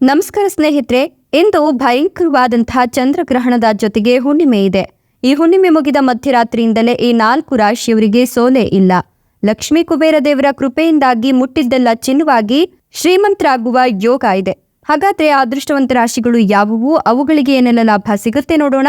ನಮಸ್ಕಾರ ಸ್ನೇಹಿತರೆ, ಇಂದು ಭಯಂಕರವಾದಂತಹ ಚಂದ್ರಗ್ರಹಣದ ಜೊತೆಗೆ ಹುಣ್ಣಿಮೆ ಇದೆ. ಈ ಹುಣ್ಣಿಮೆ ಮುಗಿದ ಮಧ್ಯರಾತ್ರಿಯಿಂದಲೇ ಈ ನಾಲ್ಕು ರಾಶಿಯವರಿಗೆ ಸೋಲೆ ಇಲ್ಲ. ಲಕ್ಷ್ಮೀ ಕುಬೇರ ದೇವರ ಕೃಪೆಯಿಂದಾಗಿ ಮುಟ್ಟಿದ್ದೆಲ್ಲ ಚಿನ್ನವಾಗಿ ಶ್ರೀಮಂತರಾಗುವ ಯೋಗ ಇದೆ. ಹಾಗಾದ್ರೆ ಅದೃಷ್ಟವಂತ ರಾಶಿಗಳು ಯಾವುವು? ಅವುಗಳಿಗೆ ಏನೆಲ್ಲ ಲಾಭ ಸಿಗುತ್ತೆ ನೋಡೋಣ.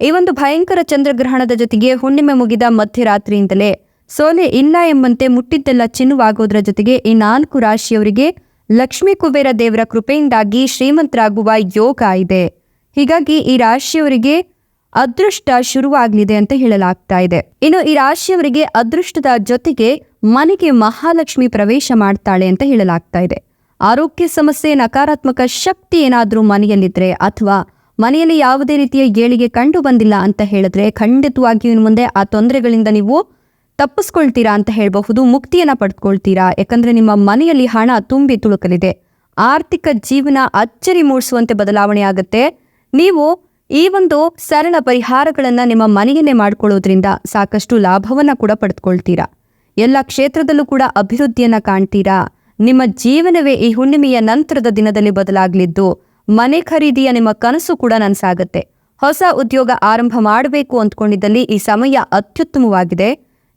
ಈ ಒಂದು ಭಯಂಕರ ಚಂದ್ರಗ್ರಹಣದ ಜೊತೆಗೆ ಹುಣ್ಣಿಮೆ ಮುಗಿದ ಮಧ್ಯರಾತ್ರಿಯಿಂದಲೇ ಸೋಲೆ ಇಲ್ಲ ಎಂಬಂತೆ ಮುಟ್ಟಿದ್ದೆಲ್ಲ ಚಿನ್ನುವಾಗೋದ್ರ ಜೊತೆಗೆ ಈ ನಾಲ್ಕು ರಾಶಿಯವರಿಗೆ ಲಕ್ಷ್ಮೀ ಕುಬೇರ ದೇವರ ಕೃಪೆಯಿಂದಾಗಿ ಶ್ರೀಮಂತರಾಗುವ ಯೋಗ ಇದೆ. ಹೀಗಾಗಿ ಈ ರಾಶಿಯವರಿಗೆ ಅದೃಷ್ಟ ಶುರುವಾಗಲಿದೆ ಅಂತ ಹೇಳಲಾಗ್ತಾ ಇದೆ. ಇನ್ನು ಈ ರಾಶಿಯವರಿಗೆ ಅದೃಷ್ಟದ ಜೊತೆಗೆ ಮನೆಗೆ ಮಹಾಲಕ್ಷ್ಮಿ ಪ್ರವೇಶ ಮಾಡ್ತಾಳೆ ಅಂತ ಹೇಳಲಾಗ್ತಾ ಇದೆ. ಆರೋಗ್ಯ ಸಮಸ್ಯೆ, ನಕಾರಾತ್ಮಕ ಶಕ್ತಿ ಏನಾದರೂ ಮನೆಯಲ್ಲಿದ್ರೆ ಅಥವಾ ಮನೆಯಲ್ಲಿ ಯಾವುದೇ ರೀತಿಯ ಏಳಿಗೆ ಕಂಡು ಬಂದಿಲ್ಲ ಅಂತ ಹೇಳಿದ್ರೆ ಖಂಡಿತವಾಗಿಯೂ ಇನ್ನು ಮುಂದೆ ಆ ತೊಂದರೆಗಳಿಂದ ನೀವು ತಪ್ಪಿಸ್ಕೊಳ್ತೀರಾ ಅಂತ ಹೇಳಬಹುದು, ಮುಕ್ತಿಯನ್ನು ಪಡ್ಕೊಳ್ತೀರಾ? ಯಾಕಂದರೆ ನಿಮ್ಮ ಮನೆಯಲ್ಲಿ ಹಣ ತುಂಬಿ ತುಳುಕಲಿದೆ. ಆರ್ಥಿಕ ಜೀವನ ಅಚ್ಚರಿ ಮೂಡಿಸುವಂತೆ ಬದಲಾವಣೆ ಆಗುತ್ತೆ. ನೀವು ಈ ಒಂದು ಸರಳ ಪರಿಹಾರಗಳನ್ನು ನಿಮ್ಮ ಮನೆಯನ್ನೇ ಮಾಡಿಕೊಳ್ಳೋದ್ರಿಂದ ಸಾಕಷ್ಟು ಲಾಭವನ್ನ ಕೂಡ ಪಡೆದುಕೊಳ್ತೀರಾ ಎಲ್ಲ ಕ್ಷೇತ್ರದಲ್ಲೂ ಕೂಡ ಅಭಿವೃದ್ಧಿಯನ್ನ ಕಾಣ್ತೀರಾ? ನಿಮ್ಮ ಜೀವನವೇ ಈ ಹುಣ್ಣಿಮೆಯ ನಂತರದ ದಿನದಲ್ಲಿ ಬದಲಾಗಲಿದ್ದು. ಮನೆ ಖರೀದಿಯ ನಿಮ್ಮ ಕನಸು ಕೂಡ ನನಸಾಗತ್ತೆ. ಹೊಸ ಉದ್ಯೋಗ ಆರಂಭ ಮಾಡಬೇಕು ಅಂದ್ಕೊಂಡಿದ್ದಲ್ಲಿ ಈ ಸಮಯ ಅತ್ಯುತ್ತಮವಾಗಿದೆ.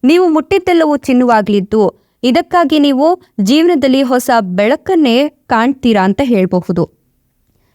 ನೀವು ಮುಟ್ಟಿದ್ದೆಲ್ಲವೂ ಚಿನ್ನವಾಗಲಿದ್ದು, ಇದಕ್ಕಾಗಿ ನೀವು ಜೀವನದಲ್ಲಿ ಹೊಸ ಬೆಳಕನ್ನೇ ಕಾಣ್ತೀರಾ ಅಂತ ಹೇಳಬಹುದು.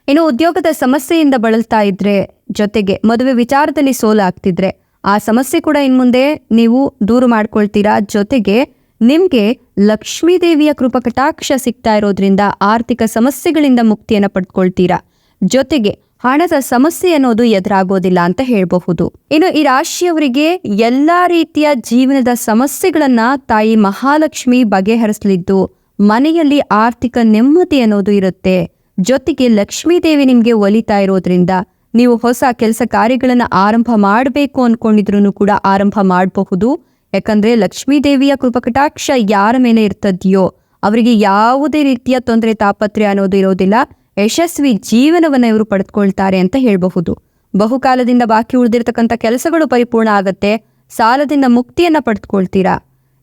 ಇನ್ನು ಉದ್ಯೋಗದ ಸಮಸ್ಯೆಯಿಂದ ಬಳಲ್ತಾ ಇದ್ರೆ, ಜೊತೆಗೆ ಮದುವೆ ವಿಚಾರದಲ್ಲಿ ಸೋಲಾಗ್ತಿದ್ರೆ, ಆ ಸಮಸ್ಯೆ ಕೂಡ ಇನ್ಮುಂದೆ ನೀವು ದೂರು ಮಾಡ್ಕೊಳ್ತೀರಾ? ಜೊತೆಗೆ ನಿಮ್ಗೆ ಲಕ್ಷ್ಮೀದೇವಿಯ ಕೃಪಕಟಾಕ್ಷ ಕೃಪಾ ಕಟಾಕ್ಷ ಸಿಗ್ತಾ ಇರೋದ್ರಿಂದ ಆರ್ಥಿಕ ಸಮಸ್ಯೆಗಳಿಂದ ಮುಕ್ತಿಯನ್ನ ಪಡ್ಕೊಳ್ತೀರಾ? ಜೊತೆಗೆ ಹಣದ ಸಮಸ್ಯೆ ಅನ್ನೋದು ಎದುರಾಗೋದಿಲ್ಲ ಅಂತ ಹೇಳಬಹುದು. ಇನ್ನು ಈ ರಾಶಿಯವರಿಗೆ ಎಲ್ಲಾ ರೀತಿಯ ಜೀವನದ ಸಮಸ್ಯೆಗಳನ್ನ ತಾಯಿ ಮಹಾಲಕ್ಷ್ಮಿ ಬಗೆಹರಿಸಲಿದ್ದು, ಮನೆಯಲ್ಲಿ ಆರ್ಥಿಕ ನೆಮ್ಮದಿ ಅನ್ನೋದು ಇರುತ್ತೆ. ಜೊತೆಗೆ ಲಕ್ಷ್ಮೀ ದೇವಿ ನಿಮ್ಗೆ ಒಲಿತಾ ಇರೋದ್ರಿಂದ ನೀವು ಹೊಸ ಕೆಲಸ ಕಾರ್ಯಗಳನ್ನು ಆರಂಭ ಮಾಡಬೇಕು ಅನ್ಕೊಂಡಿದ್ರು ಕೂಡ ಆರಂಭ ಮಾಡಬಹುದು. ಯಾಕಂದ್ರೆ ಲಕ್ಷ್ಮೀ ದೇವಿಯ ಕೃಪಕಟಾಕ್ಷ ಯಾರ ಮೇಲೆ ಇರ್ತದೆಯೋ ಅವರಿಗೆ ಯಾವುದೇ ರೀತಿಯ ತೊಂದರೆ ತಾಪತ್ರೆ ಅನ್ನೋದು ಇರೋದಿಲ್ಲ. ಯಶಸ್ವಿ ಜೀವನವನ್ನ ಇವರು ಪಡೆದುಕೊಳ್ತಾರೆ ಅಂತ ಹೇಳಬಹುದು. ಬಹುಕಾಲದಿಂದ ಬಾಕಿ ಉಳಿದಿರ್ತಕ್ಕಂಥ ಕೆಲಸಗಳು ಪರಿಪೂರ್ಣ ಆಗತ್ತೆ. ಸಾಲದಿಂದ ಮುಕ್ತಿಯನ್ನ ಪಡೆದುಕೊಳ್ತೀರಾ?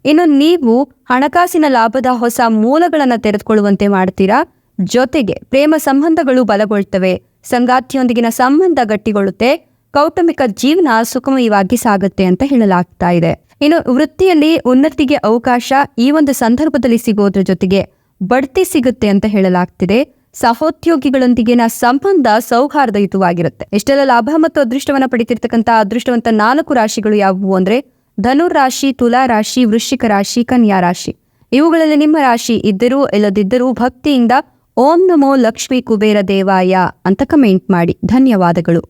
ಇನ್ನು ನೀವು ಹಣಕಾಸಿನ ಲಾಭದ ಹೊಸ ಮೂಲಗಳನ್ನ ತೆರೆದುಕೊಳ್ಳುವಂತೆ ಮಾಡ್ತೀರಾ? ಜೊತೆಗೆ ಪ್ರೇಮ ಸಂಬಂಧಗಳು ಬಲಗೊಳ್ತವೆ. ಸಂಗಾತಿಯೊಂದಿಗಿನ ಸಂಬಂಧ ಗಟ್ಟಿಗೊಳ್ಳುತ್ತೆ. ಕೌಟುಂಬಿಕ ಜೀವನ ಸುಖಮಯವಾಗಿ ಸಾಗುತ್ತೆ ಅಂತ ಹೇಳಲಾಗ್ತಾ ಇದೆ. ಇನ್ನು ವೃತ್ತಿಯಲ್ಲಿ ಉನ್ನತಿಗೆ ಅವಕಾಶ ಈ ಒಂದು ಸಂದರ್ಭದಲ್ಲಿ ಸಿಗೋದ್ರ ಜೊತೆಗೆ ಬಡ್ತಿ ಸಿಗುತ್ತೆ ಅಂತ ಹೇಳಲಾಗ್ತಿದೆ. ಸಹೋದ್ಯೋಗಿಗಳೊಂದಿಗಿನ ಸಂಬಂಧ ಸೌಹಾರ್ದಯುತವಾಗಿರುತ್ತೆ. ಇಷ್ಟೆಲ್ಲ ಲಾಭ ಮತ್ತು ಅದೃಷ್ಟವನ್ನ ಪಡಿತಿರ್ತಕ್ಕಂಥ ಅದೃಷ್ಟವಂತ ನಾಲ್ಕು ರಾಶಿಗಳು ಯಾವುವು ಅಂದ್ರೆ ಧನುರ್ ರಾಶಿ, ತುಲಾ ರಾಶಿ, ವೃಶ್ಚಿಕ ರಾಶಿ, ಕನ್ಯಾ ರಾಶಿ. ಇವುಗಳಲ್ಲಿ ನಿಮ್ಮ ರಾಶಿ ಇದ್ದರೂ, ಇಲ್ಲದಿದ್ದರೂ ಭಕ್ತಿಯಿಂದ ಓಂ ನಮೋ ಲಕ್ಷ್ಮೀ ಕುಬೇರ ದೇವಾಯ ಅಂತ ಕಮೆಂಟ್ ಮಾಡಿ. ಧನ್ಯವಾದಗಳು.